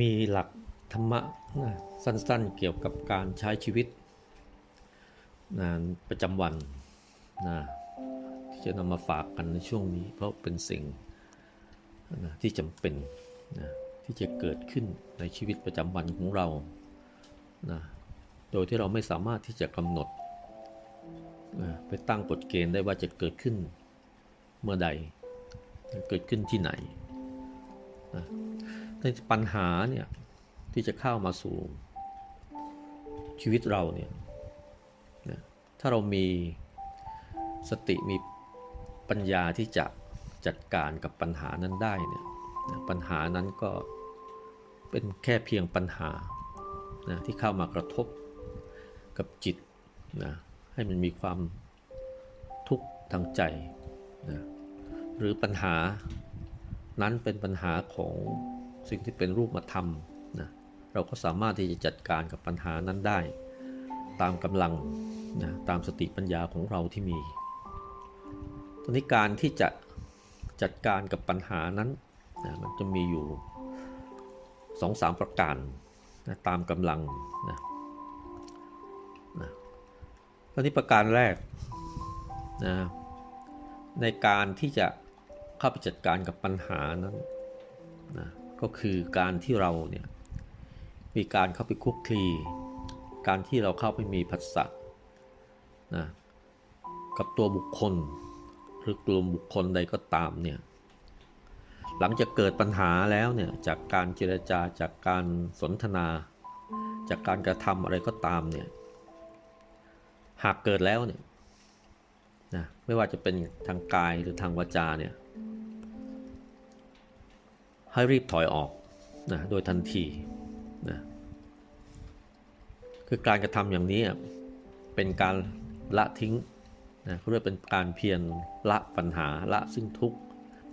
มีหลักธรรมะนะสั้นๆ เกี่ยวกับการใช้ชีวิตนะประจำวันนะที่จะนำมาฝากกันในช่วงนี้ เพราะเป็นสิ่งนะที่จำเป็นนะที่จะเกิดขึ้นในชีวิตประจำวันของเรานะโดยที่เราไม่สามารถที่จะกำหนดนะไปตั้งกฎเกณฑ์ได้ว่าจะเกิดขึ้นเมื่อใด เกิดขึ้นที่ไหนนะ ในปัญหาเนี่ยที่จะเข้ามาสู่ชีวิตเราเนี่ยนะถ้าเรามีสติมีปัญญาที่จะจัดการกับปัญหานั้นได้เนี่ยนะปัญหานั้นก็เป็นแค่เพียงปัญหานะที่เข้ามากระทบกับจิตนะให้มันมีความทุกข์ทางใจนะหรือปัญหานั้นเป็นปัญหาของ สิ่งที่เป็นรูปธรรมนะเราก็สามารถที่จะจัดการกับปัญหานั้นได้ ตามกำลังนะตามสติปัญญาของเราที่มีตอนนี้การที่จะจัดการกับปัญหานั้นนะมันจะมีอยู่สองสามประการนะตามกำลังนะนะตอนนี้ประการแรกนะในการที่จะเข้าไปจัดการกับปัญหานั้นนะ ก็คือการที่เราเนี่ยมีการเข้าไปคุกคลี การที่เราเข้าไปมีพัสสะนะกับตัวบุคคลหรือกลุ่มบุคคลใดก็ตามเนี่ยหลังจากเกิดปัญหาแล้วเนี่ยจากการเจรจาจากการสนทนา จากการกระทำอะไรก็ตามเนี่ยหากเกิดแล้วเนี่ยนะไม่ว่าจะเป็นทางกายหรือทางวาจาเนี่ย ให้รีบถอยออกนะโดยทันทีนะคือการกระทำอย่างนี้เป็นการละทิ้งนะเขาเรียกเป็นการเพียรละปัญหาละซึ่งทุกข์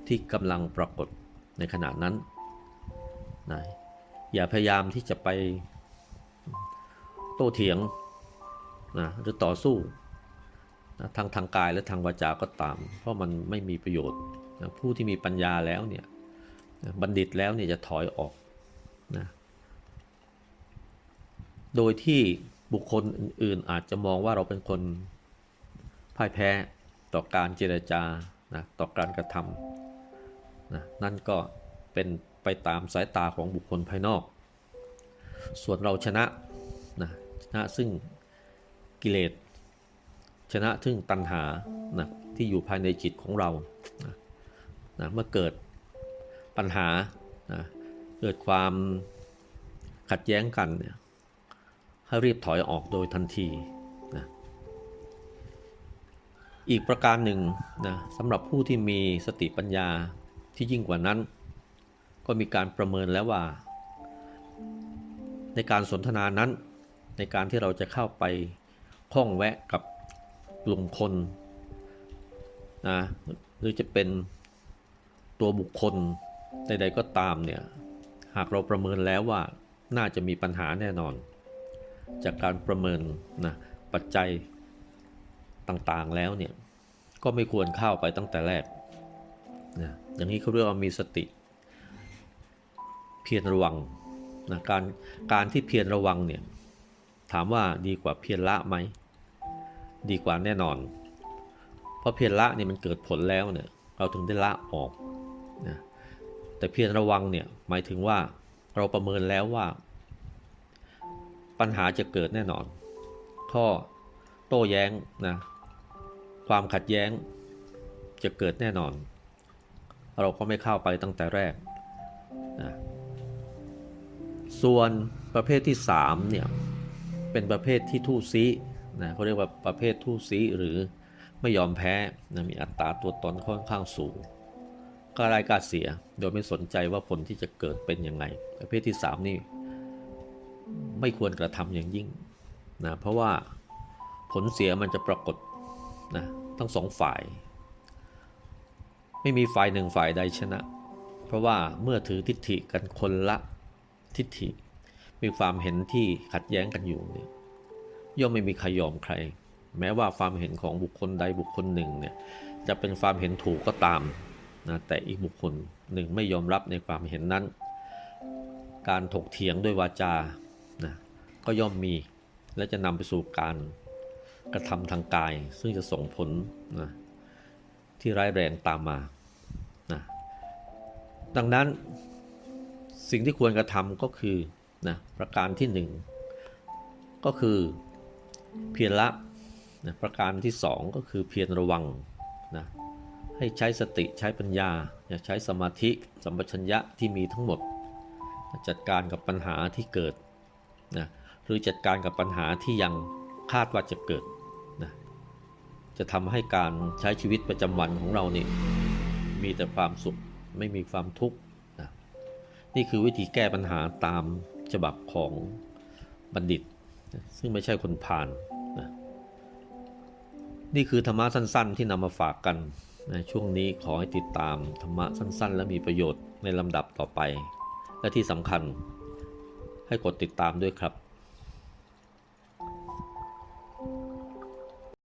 ที่กำลังปรากฏในขณะนั้นนะอย่าพยายามที่จะไปโต้เถียงนะหรือต่อสู้นะทางทางกายและทางวาจาก็ตาม เพราะมันไม่มีประโยชน์นะผู้ที่มีปัญญาแล้วเนี่ย บัณฑิตแล้วเนี่ยจะถอยออกนะโดยที่บุคคลอื่นๆอาจจะมองว่าเราเป็นคนพ่ายแพ้ต่อการเจรจานะต่อการกระทำนะนั่นก็เป็นไปตามสายตาของบุคคลภายนอก ส่วนเราชนะนะชนะซึ่งกิเลส ชนะซึ่งตัณหานะที่อยู่ภายในจิตของเรานะนะเมื่อเกิด ปัญหานะเกิดความขัดแย้งกันเนี่ยให้รีบถอยออกโดยทันทีนะอีกประการหนึ่งนะสำหรับผู้ที่มีสติปัญญาที่ยิ่งกว่านั้น ก็มีการประเมินแล้วว่า ในการสนทนานั้น ในการที่เราจะเข้าไปข้องแวะกับกลุ่มคนนะหรือจะเป็นตัวบุคคล ใดๆก็ตามเนี่ย หากเราประเมินแล้วว่าน่าจะมีปัญหาแน่นอน จากการประเมินนะปัจจัยต่างๆแล้วเนี่ย ก็ไม่ควรเข้าไปตั้งแต่แรกนะอย่างนี้เขาเรียกว่ามีสติ เพียรระวังนะการการที่เพียรระวังเนี่ย ถามว่าดีกว่าเพียรละไหม ดีกว่าแน่นอน เพราะเพียรละเนี่ยมันเกิดผลแล้วเนี่ย เราถึงได้ละออก แต่เพียรระวังเนี่ยหมายถึงว่าเราประเมินแล้วว่า ปัญหาจะเกิดแน่นอน ข้อโต้แย้งนะความขัดแย้งจะเกิดแน่นอน เราก็ไม่เข้าไปตั้งแต่แรกนะส่วนประเภทที่3เนี่ยเป็นประเภทที่ทู่ซีนะเขาเรียกว่าประเภททู่ซีหรือไม่ยอมแพ้นะมีอัตราตัวตนค่อนข้างสูง ก็รายการเสีย โดยไม่สนใจว่าผลที่จะเกิดเป็นยังไงประเภทที่ 3 นี่ ไม่ควรกระทำอย่างยิ่งนะเพราะว่าผลเสียมันจะปรากฏนะทั้งสองฝ่าย ไม่มีฝ่ายหนึ่งฝ่ายใดชนะ เพราะว่าเมื่อถือทิฏฐิกันคนละทิฏฐิ มีความเห็นที่ขัดแย้งกันอยู่เนี่ยย่อมไม่มีใครยอมใคร แม้ว่าความเห็นของบุคคลใดบุคคลหนึ่งเนี่ยจะเป็นความเห็นถูกก็ตาม นะแต่อีกบุคคลหนึ่งไม่ยอมรับในความเห็นนั้น การถกเถียงด้วยวาจานะก็ย่อมมีและจะนำไปสู่การกระทำทางกาย ซึ่งจะส่งผลนะที่ร้ายแรงตามมานะดังนั้นสิ่งที่ควรกระทำก็คือนะประการที่หนึ่งก็คือเพียรละนะประการที่สองก็คือเพียรระวัง ให้ใช้สติใช้ปัญญา อย่าใช้สมาธิสัมปชัญญะที่มีทั้งหมด จัดการกับปัญหาที่เกิดนะหรือจัดการกับปัญหาที่ยังคาดว่าจะเกิดนะจะทำให้การใช้ชีวิตประจำวันของเรานี่มีแต่ความสุขไม่มีความทุกข์นะนี่คือวิธีแก้ปัญหาตามฉบับของบัณฑิตนะซึ่งไม่ใช่คนผ่านนะนี่คือธรรมะสั้นๆ ที่นำมาฝากกัน ในช่วงนี้ขอให้ติดตามธรรมะสั้น ๆ และมีประโยชน์ในลำดับต่อไป และที่สำคัญให้กดติดตามด้วยครับ